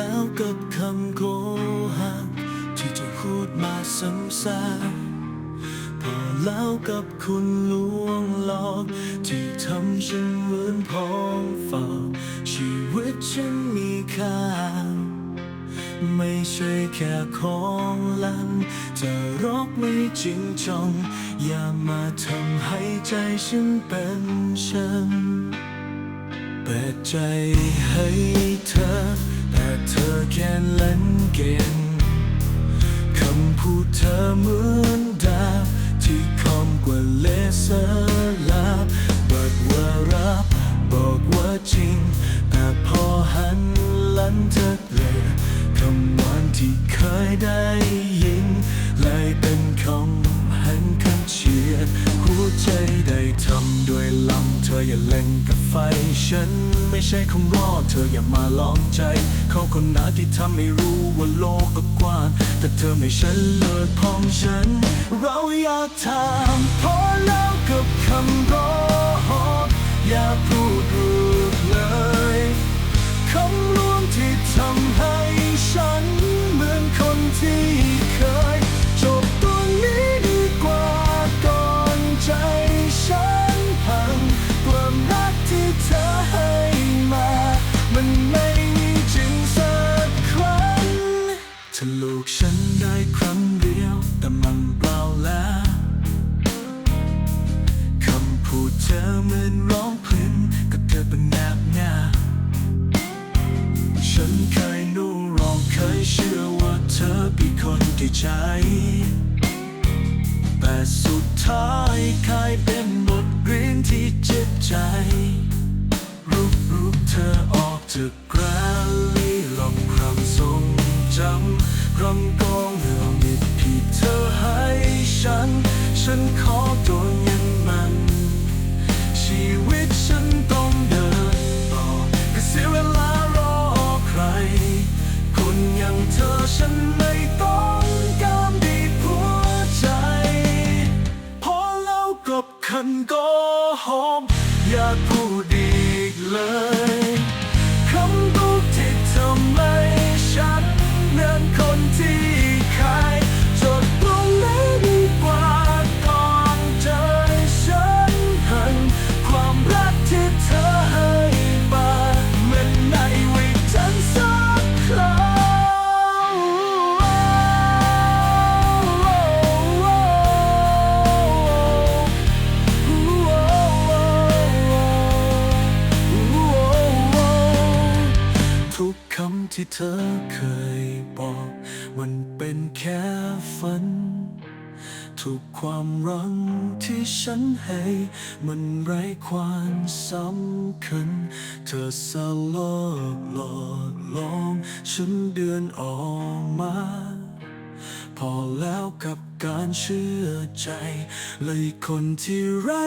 แล้วกับคำโกหกที่จะพูดมาซ้ำๆพอแล้วกับคุณลวงหลอก ที่ทำฉันเหมือนพองฝากชีวิตฉันมีค่า ไม่ใช่แค่ของลันจะรักไม่จริงจังอย่ามาทำให้ใจฉันเป็นฉันเปิดใจให้เธอ เธอแค่เล่นเกมคำพูดเธอเหมือนดาบที่คมกว่าเลเซอร์ลาบบอกว่ารับ บอกว่าจริง แต่พอหันหลังเธอเลยคำหวานที่เคยได้ยินเลยเป็นคำหันคำเชียด หัวใจได้ทำด้วยลำเธออย่าเล่นกับไฟ ฉันไม่ใช่ของรอเธออย่ามาลองใจ เขาคนหนาที่ทำให้รู้ว่าโลกก็กว้างแต่เธอไม่ใช่เลิศพองฉัน เราอยากถามพอแล้วกับคำร้องอย่าพูด กฉันได้ครั้งเดียว แต่มันเปล่าแล้วคำพูดเธอเหมือนร้องเพลงกับเธอเป็นแนบหน้า ฉันเคยนู่รองเคยเชื่อว่าเธอเป็นคนที่ใจ แต่สุดท้ายกลายเป็นบทเรียนที่เจ็บใจ รูปรูปเธอออกจากำกองเรื่องมิดที่เธอให้ฉัน ฉันขอตัวยืนมัน ชีวิตฉันต้องเดินต่อก็เสียเวลารอใคร คนอย่างเธอฉันไม่ต้องการดีหัวใจ พอแล้วกับคันก็หอม อย่าพูดอีกเลย ที่เธอเคยบอก มันเป็นแค่ฝันทุกความรังที่ฉันให้ มันไร้ความสำคัญ เธอสลอกหลอกลวงฉันเดือนออกมา พอแล้วกับการเชื่อใจ เลยคนที่ไร้